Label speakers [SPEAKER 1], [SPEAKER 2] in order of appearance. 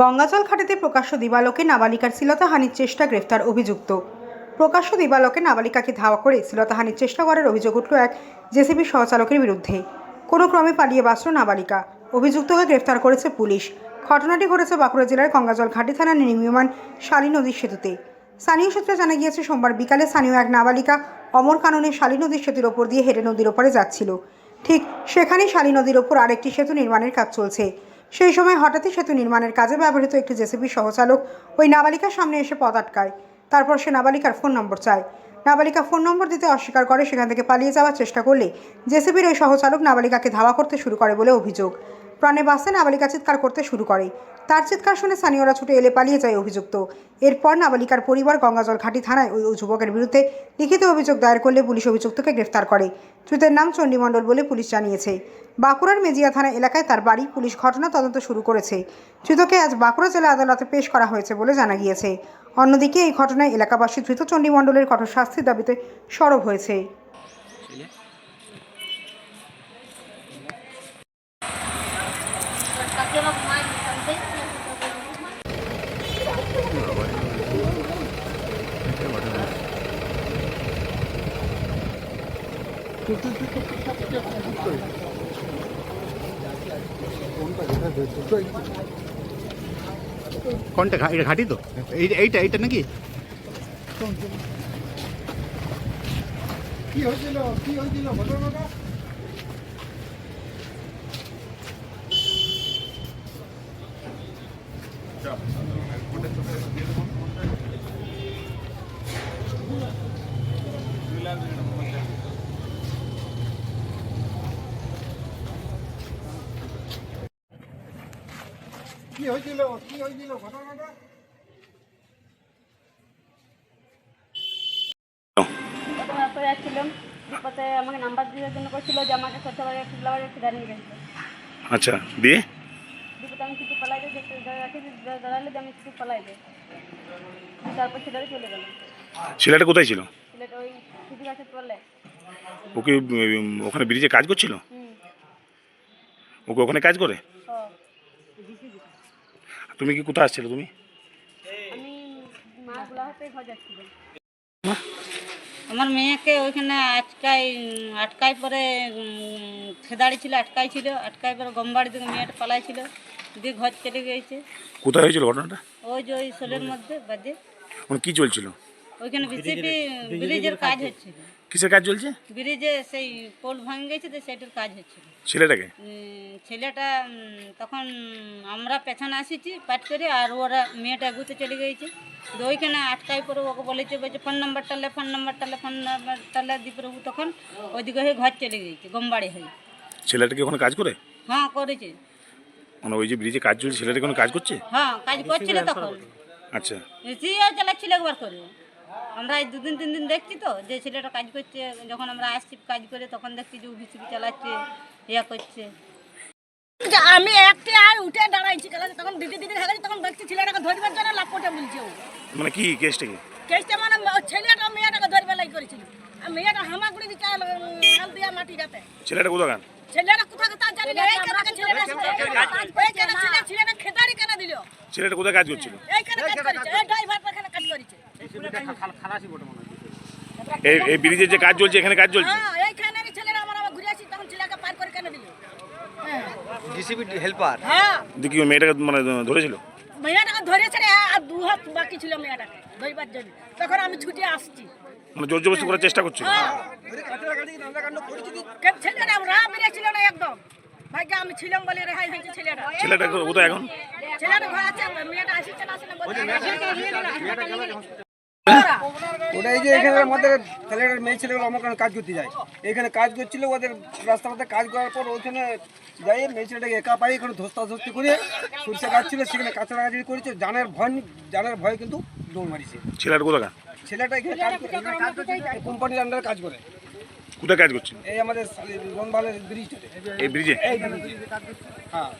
[SPEAKER 1] গঙ্গাজল ঘাটিতে প্রকাশ্য দিবালোকে নাবালিকার শ্লীলতাহানির চেষ্টা গ্রেফতার অভিযুক্ত। প্রকাশ্য দিবালোকে নাবালিকাকে ধাওয়া করে শ্লীলতাহানির চেষ্টা করার অভিযোগ উঠল এক জেসিবি সহচালকের বিরুদ্ধে। কোনো ক্রমে পালিয়ে বাঁচল নাবালিকা। অভিযুক্তকে গ্রেফতার করেছে পুলিশ। ঘটনাটি ঘটেছে বাঁকুড়া জেলার গঙ্গাজল ঘাটি থানার নির্মীয়মান শালী নদীর সেতুতে। স্থানীয় সূত্রে জানা গিয়েছে, সোমবার বিকালে স্থানীয় এক নাবালিকা অমর কাননে শালী নদীর সেতুর ওপর দিয়ে হেঁটে নদীর ওপরে যাচ্ছিল। ঠিক সেখানেই শালী নদীর ওপর আরেকটি সেতু নির্মাণের কাজ চলছে। সেই সময় হঠাৎই সেতু নির্মাণের কাজে ব্যবহৃত একটি জেসিবি সহচালক ওই নাবালিকার সামনে এসে পদ আটকায়। তারপর সে নাবালিকার ফোন নম্বর চায়। নাবালিকা ফোন নম্বর দিতে অস্বীকার করে, সেখান থেকে পালিয়ে যাওয়ার চেষ্টা করলে জেসিবির ওই সহচালক নাবালিকাকে ধাওয়া করতে শুরু করে বলে অভিযোগ। প্রাণে বাঁচতে নাবালিকা চিৎকার করতে শুরু করে। তার চিৎকার শুনে স্থানীয়রা ছুটে এলে পালিয়ে যায় অভিযুক্ত। এরপর নাবালিকার পরিবার গঙ্গাজল ঘাটি থানায় ওই যুবকের বিরুদ্ধে লিখিত অভিযোগ দায়ের করলে পুলিশ অভিযুক্তকে গ্রেফতার করে। ধৃতের নাম চণ্ডীমণ্ডল বলে পুলিশ জানিয়েছে। বাঁকুড়ার মেজিয়া থানা এলাকায় তার বাড়ি পুলিশ ঘটনা তদন্ত শুরু করেছে। ধৃতকে আজ বাঁকুড়া জেলা আদালতে পেশ করা হয়েছে বলে জানা গিয়েছে। অন্যদিকে এই ঘটনায় এলাকাবাসী ধৃত চণ্ডীমণ্ডলের কঠোর শাস্তির দাবিতে সরব হয়েছে।
[SPEAKER 2] কোনটা এটা ঘাটি তো? এই এইটা এইটা নাকি?
[SPEAKER 3] কি হয়েছিল? কি হয়েছিল? ঘটনাটা কি হয়েছিল? কি হয়েছিল? ঘটনাটা?
[SPEAKER 4] ঘটনা করে যাচ্ছিলাম বিপদে আমাকে নাম্বার দেওয়ার জন্য করছিল যে আমাকে সত্যবারে ফুলাবারে একটু দাঁড়িয়ে গেছিল।
[SPEAKER 2] আচ্ছা দিয়ে?
[SPEAKER 4] বিপদে আমি কিছু দাঁড়ালে আমি কিছু পালাই দিই তারপর ছেলেটা চলে গেল।
[SPEAKER 2] ছেলেটা কোথায় ছিল?
[SPEAKER 4] ছেলেটা ওই কিছু গাছের তলে
[SPEAKER 2] ওকে উম, ওখানে ব্রিজে কাজ করছিল?
[SPEAKER 4] হুম।
[SPEAKER 2] ওকে ওখানে কাজ করে?
[SPEAKER 4] ও
[SPEAKER 2] তুমি কি কোথায় আসছিলে তুমি?
[SPEAKER 4] আমি মা গোলা ঘর যাচ্ছিলাম।
[SPEAKER 5] আমার মেয়েকে ওইখানে আটকাই আটকাই পরে খেদাড়ি ছিল আটকাই ছিল। আটকাই পরে গমবাড়ি থেকে মেয়েটা পালাই ছিল দিয়ে ঘর চলে গিয়েছে।
[SPEAKER 2] কোথায় হয়েছিল ঘটনাটা?
[SPEAKER 5] ওই যে ওই শোলের মধ্যে বাদে।
[SPEAKER 2] মানে কি চলছিল?
[SPEAKER 5] ওইখানে বিজেপি ব্রিজের কাজ হচ্ছিল।
[SPEAKER 2] কিসের কাজ চলছে?
[SPEAKER 5] ব্রিজে সেই পোল ভাঙে গেছে তো সেটার কাজ হচ্ছে।
[SPEAKER 2] ছেলেটাকে?
[SPEAKER 5] ছেলেটা তখন আমরা পেছনে আসিছি পাট করে আর ওরা মেয়েটা এগুতে চলে গিয়েছে। তো ওইখানে আটকাই পরে ওকে বলেছে বলছে ফোন নাম্বারটা লে ফোন নাম্বারটা লে ফোন নাম্বারটা লে দিয়ে ও তখন ওইদিকে হয়ে ঘর চলে গিয়েছে গমবাড়ি হয়ে।
[SPEAKER 2] ছেলেটা কি ওখানে কাজ করে?
[SPEAKER 5] হ্যাঁ করেছে।
[SPEAKER 2] মানে ওই যে ব্রিজে কাজ চলছে ছেলেটা কোনো কাজ করছে?
[SPEAKER 5] হ্যাঁ কাজ করছিল তখন।
[SPEAKER 2] আচ্ছা।
[SPEAKER 5] সিও চালাচ্ছিল একবার করে। আমরা এই দুদিন তিন দিন দেখছি তো যে ছেলেটা কাজ করছে যখন আমরা আসছি কাজ করে তখন দেখছি যে ভিসিপি চালাচ্ছে ইয়া করছে।
[SPEAKER 6] আমি একটি আর উঠে দাঁড়াইছি তখন দিদি দিদি থাকে তখন দেখছি ছেলেটাকে ধরবার জন্য লাপটে বলছে ও।
[SPEAKER 2] মানে কি কেসটা কি?
[SPEAKER 6] কেসটা মানে ছেলেটা মেয়েটাকে ধরবে লাই করেছিল। আর মেয়েটা হামাগুড়ি দিচ্ছে আল দিয়া মাটি যাতে
[SPEAKER 2] ছেলেটা কোথাকার
[SPEAKER 6] ছেলেটা কোথা তার জানি না। এইখানে ছেলেটা ছেলে ছেলেটা খেতারি কেন দিল?
[SPEAKER 2] ছেলেটা কোথায় কাজ করছিল?
[SPEAKER 6] এইখানে কাজ করেছে এই করেছে
[SPEAKER 2] এই এই ব্রিজের যে কাজ চলছে এখানে কাজ চলছে?
[SPEAKER 6] হ্যাঁ এইখানে ছেলেরা আমার ঘুরে আসি তখন ছেলেকে পার করে কেন
[SPEAKER 7] জিসিবি হেল্পার
[SPEAKER 6] হ্যাঁ।
[SPEAKER 2] দেখি মেয়েটাকে মানে ধরেছিল?
[SPEAKER 6] মেয়েটাকে ধরেছে রে আর দু হাত বাকি ছিল মেয়েটাকে ধরবার জন্য। তখন আমি ছুটে আসছি।
[SPEAKER 2] মানে জোর জবরদস্তি করার চেষ্টা করছিল?
[SPEAKER 6] হ্যাঁ। ছেলেটা বেরিয়েছিল না একদম। ভাগ্য আমি ছিলাম বলে রেহাই হয়েছে ছেলেটা
[SPEAKER 2] ছেলেটা কোথায় এখন?
[SPEAKER 6] ছেলেটা ঘর আছে মেয়েটা আসছে না আসলে বলছে।
[SPEAKER 7] ওটা এই যে এখানে আমাদের ছেলেটার মেয়ে ছেলেগুলো আমার কাজ করতে যায়। এখানে কাজ করছিল ওদের মধ্যে কাজ করার পর ওইখানে যাই মেয়ে ছেলেটাকে একা পাই এখানে ধস্তাধস্তি করে সরষে গাছ ছিল সেখানে গাছ করেছে জানের ভয় জানের ভয় কিন্তু দৌড় মারিছে।
[SPEAKER 2] ছেলেটা কোথাকার?
[SPEAKER 7] ছেলেটা এখানে কাজ করে কোম্পানির আন্ডারে কাজ করে।
[SPEAKER 2] কোথায় কাজ করছে?
[SPEAKER 7] এই আমাদের রনবালের ব্রিজটাতে
[SPEAKER 2] এই ব্রিজে
[SPEAKER 7] এই ব্রিজে হ্যাঁ।